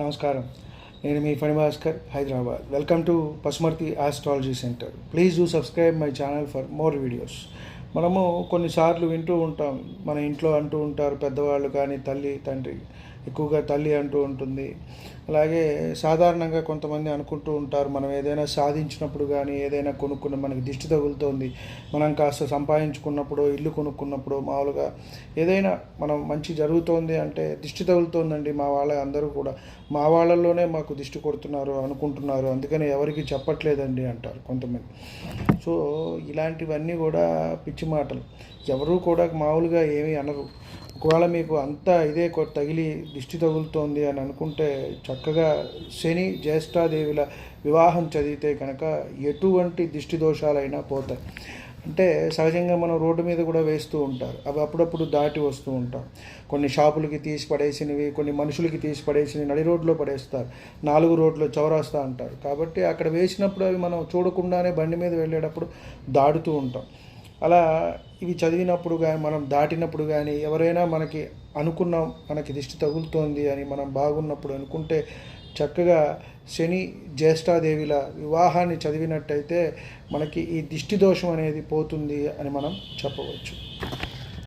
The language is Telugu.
నమస్కారం. నేను మీ Phani Bhaskar Hyderabad. Welcome to Pasumarthi astrology centre. Please do subscribe my channel for more videos. మనము కొన్నిసార్లు వింటూ ఉంటాం. మన ఇంట్లో అంటూ ఉంటారు పెద్దవాళ్ళు కానీ తల్లి తండ్రి ఎక్కువగా తల్లి అంటూ ఉంటుంది. అలాగే సాధారణంగా కొంతమంది అనుకుంటూ ఉంటారు మనం ఏదైనా సాధించినప్పుడు కానీ ఏదైనా కొనుక్కున్న మనకి దిష్టి తగులుతోంది మనం కాస్త సంపాదించుకున్నప్పుడు ఇల్లు కొనుక్కున్నప్పుడు మామూలుగా ఏదైనా మనం మంచి జరుగుతోంది అంటే దిష్టి తగులుతోందండి మా వాళ్ళ అందరూ కూడా. మా వాళ్ళల్లోనే మాకు దిష్టి కొడుతున్నారు అనుకుంటున్నారు. అందుకని ఎవరికి చెప్పట్లేదండి అంటారు కొంతమంది. సో ఇలాంటివన్నీ కూడా పిచ్చి మాటలు. ఎవరు కూడా మామూలుగా ఏమీ అనరు. ఒకవేళ మీకు అంతా ఇదే కొ- తగిలి దిష్టి తగులుతోంది అని అనుకుంటే చక్కగా శని జ్యేష్ఠాదేవిల వివాహం చదివితే కనుక ఎటువంటి దిష్టి దోషాలైనా పోతాయి. అంటే సహజంగా మనం రోడ్డు మీద కూడా వేస్తూ ఉంటారు. అవి అప్పుడప్పుడు దాటి వస్తూ ఉంటాం. కొన్ని షాపులకి తీసి పడేసినవి కొన్ని మనుషులకి తీసి పడేసినవి నడి రోడ్లో పడేస్తారు. నాలుగు రోడ్లు చౌరాస్తా అంటారు. కాబట్టి అక్కడ వేసినప్పుడు అవి మనం చూడకుండానే బండి మీద వెళ్ళేటప్పుడు దాడుతూ ఉంటాం. అలా ఇవి చదివినప్పుడు కానీ మనం దాటినప్పుడు కానీ ఎవరైనా మనకి అనుకున్నాం మనకి దిష్టి తగులుతోంది అని మనం బాగున్నప్పుడు అనుకుంటే చక్కగా శని జ్యేష్ఠాదేవిల వివాహాన్ని చదివినట్టయితే మనకి ఈ దిష్టి దోషం అనేది పోతుంది అని మనం చెప్పవచ్చు.